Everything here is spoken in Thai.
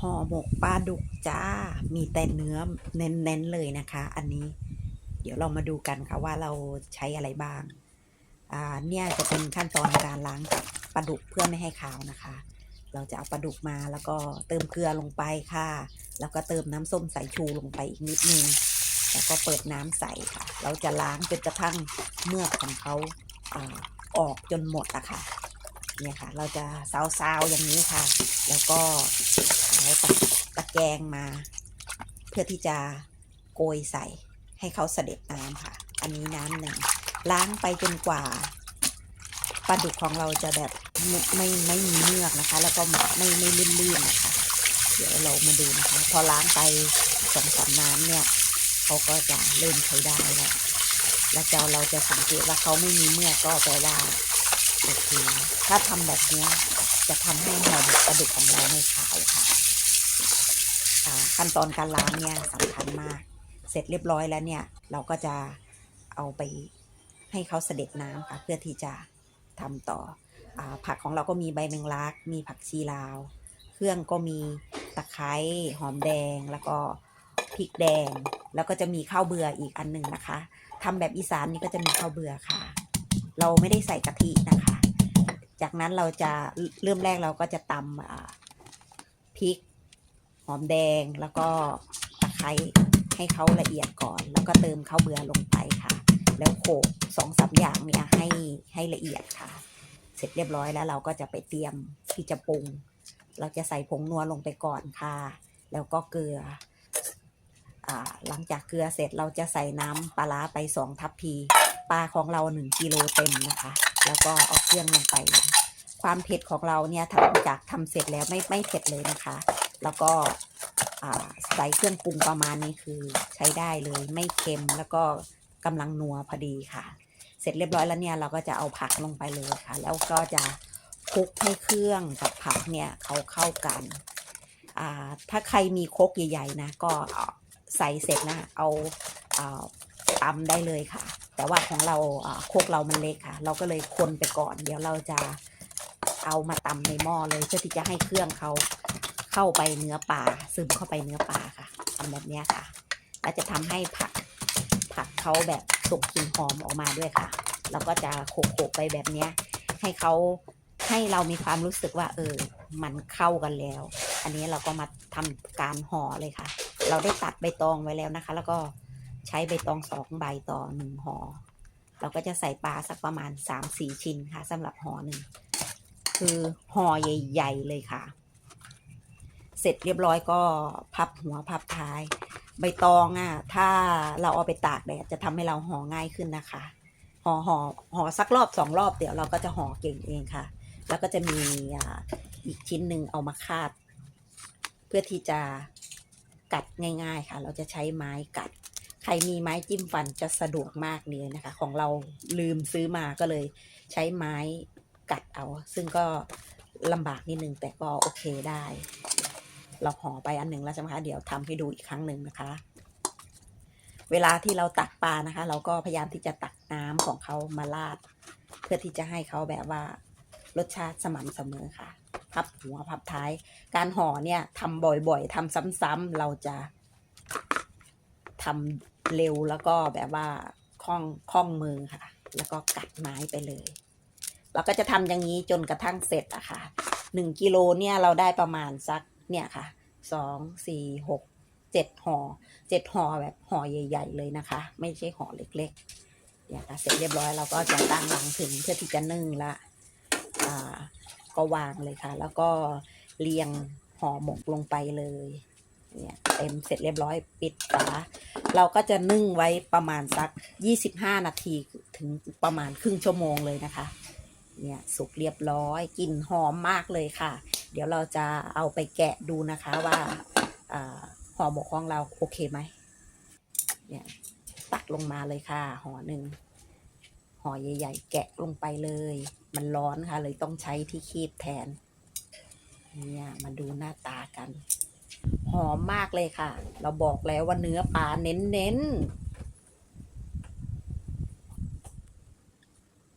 ห่อหมกปลาดุกจ้า มีแต่เนื้อเน้นๆเลยนะคะ อันนี้ เดี๋ยวเรามาดูกันค่ะว่าเราใช้อะไรบ้าง อ่า เนี่ยจะเป็นขั้นตอนการล้างปลาดุกเพื่อไม่ให้ขาวนะคะ เราจะเอาปลาดุกมาแล้วก็เติมเกลือลงไปค่ะ แล้วก็เติมน้ำส้มสายชูลงไปอีกนิดนึง แล้วก็เปิดน้ำใส่ค่ะ เราจะล้างจนกระทั่งเมือกของเขาอาออกจนหมดอะค่ะ เนี่ยค่ะ เราจะซาวๆอย่างนี้ค่ะ แล้วก็ เอาตะตะแกรงมา เพื่อที่จะโกยใส่ให้เขาเสด็จน้ำค่ะ อันนี้น้ำหนึ่งล้างไปจนกว่าปลาดุกของเราจะแบบไม่ไม่มีเมือกนะคะ แล้วก็ไม่ไม่ลื่นๆนะคะ เดี๋ยวเรามาดูนะคะ พอล้างไปสองสามน้ำเนี่ยเขาก็จะเริ่มใช้ได้แล้วแล้วเจ้าเราจะสังเกตว่าเขาไม่มีเมือกก็แปลว่าโอเคถ้าทำแบบเนี้ยจะทำให้หอมปลาดุกของเราไม่ขาวค่ะ ขั้นตอนการล้างเนี่ยสำคัญมาก เสร็จเรียบร้อยแล้วเนี่ย เราก็จะเอาไปให้เขาเสด็จน้ำค่ะ เพื่อที่จะทำต่ออผักของเราก็มีใบแมงลัก มีผักชีลาว เครื่องก็มีตะไคร้หอมแดงแล้วก็พริกแดง แล้วก็จะมีข้าวเบื่ออีกอันหนึ่งนะคะทำแบบอีสานนี่ก็จะมีข้าวเบื่อค่ะ เราไม่ได้ใส่กะทินะคะ จากนั้นเราจะเริ่มแรกเราก็จะตำพริก หอมแดงแล้วก็ตะไคร้ให้เขาละเอียดก่อน แล้วก็เติมข้าวเบื่อลงไปค่ะ แล้วโขลกสองสามอย่างเนี่ยให้ให้ละเอียดค่ะ เสร็จเรียบร้อยแล้วเราก็จะไปเตรียมที่จะปรุง เราจะใส่ผงนัวลงไปก่อนค่ะ แล้วก็เกลือหลังจากเกลือเสร็จเราจะใส่น้ำปลาร้าไปสองทัพพีปลาของเราหนึ่งกิโลเต็มนะคะ แล้วก็เอาเครื่องลงไป ความเผ็ดของเราเนี่ยหลังจากทำเสร็จแล้วไม่ไม่เผ็ดเลยนะคะ แล้วก็ใส่เครื่องปรุงประมาณนี้คือใช้ได้เลยไม่เค็มแล้วก็กำลังนัวพอดีค่ะ เสร็จเรียบร้อยแล้วเนี่ยเราก็จะเอาผักลงไปเลยค่ะ แล้วก็จะคลุกให้เครื่องกับผักเนี่ยเขาเข้ากันอ่าถ้าใครมีครกใหญ่ๆนะก็ใส่เสร็จนะเอาอ่าตำได้เลยค่ะ แต่ว่าของเราโคกเรามันเล็กค่ะ เราก็เลยคนไปก่อน เดี๋ยวเราจะเอามาตำในหม้อเลยเพื่อที่จะให้เครื่องเขา เข้าไปเนื้อปลาซึมเข้าไปเนื้อปลาค่ะทำแบบนี้ค่ะ และจะทำให้ผักผักเขาแบบส่งกลิ่นหอมออกมาด้วยค่ะ เราก็จะโขกๆไปแบบนี้ให้เขาให้เรามีความรู้สึกว่า เออ มันเข้ากันแล้ว อันนี้เราก็มาทำการห่อเลยค่ะ เราได้ตัดใบตองไว้แล้วนะคะ แล้วก็ใช้ใบตองสองใบต่อหนึ่งห่อเราก็จะใส่ปลาสักประมาณสามสี่ชิ้นค่ะสำหรับห่อหนึ่งคือห่อใหญ่ ๆ เลยค่ะ เสร็จเรียบร้อยก็พับหัวพับท้าย ใบตองอะ ถ้าเราเอาไปตากแดดจะทำให้เราห่อง่ายขึ้นนะคะห่อห่อห่อสักรอบสองรอบเดี๋ยวเราก็จะห่อเก่งเองค่ะ แล้วก็จะมีอีกชิ้นหนึ่งเอามาคาด เพื่อที่จะกัดง่าย ๆค่ะ เราจะใช้ไม้กัด ใครมีไม้จิ้มฟันจะสะดวกมากเลยนะคะ ของเราลืมซื้อมาก็เลยใช้ไม้กัดเอา ซึ่งก็ลำบากนิดนึงแต่ก็โอเคได้ เราห่อไปอันหนึ่งแล้วใช่ไหมคะเดี๋ยวทำให้ดูอีกครั้งหนึ่งนะคะ เวลาที่เราตักปลานะคะ เราก็พยายามที่จะตักน้ำของเขามาราด เพื่อที่จะให้เขาแบบว่ารสชาติสม่ำเสมอค่ะพับหัวพับท้าย การห่อเนี่ยทำบ่อยๆทำซ้ำๆเราจะทำเร็วแล้วก็แบบว่าคล่องคล่องมือค่ะ แล้วก็กัดไม้ไปเลย เราก็จะทำอย่างนี้จนกระทั่งเสร็จอะค่ะหนึ่งกิโลเนี่ยเราได้ประมาณสัก เนี่ยค่ะสองสี่หกเจ็ดห่อเจ็ดห่อแบบห่อใหญ่ ๆ เลยนะคะ ไม่ใช่ห่อเล็กๆเนี่ยค่ะเสร็จเรียบร้อยเราก็จะตั้งหลังถึงเพื่อที่จะนึ่งละอ่าก็วางเลยค่ะ แล้วก็เรียงห่อหมกลงไปเลยเนี่ยเต็มเสร็จเรียบร้อยปิดฝาเราก็จะนึ่งไว้ประมาณสัก 25 นาทีถึงประมาณครึ่งชั่วโมงเลยนะคะ เนี่ยสุกเรียบร้อยกลิ่นหอมมากเลยค่ะ เดี๋ยวเราจะเอาไปแกะดูนะคะว่าห่อหมกของเราโอเคไหมเนี่ยตักลงมาเลยค่ะห่อหนึ่งห่อใหญ่ ๆ แกะลงไปเลย มันร้อนค่ะ เลยต้องใช้ที่คีบแทน เนี่ยมาดูหน้าตากัน หอมมากเลยค่ะ เราบอกแล้วว่าเนื้อปลาเน้นๆ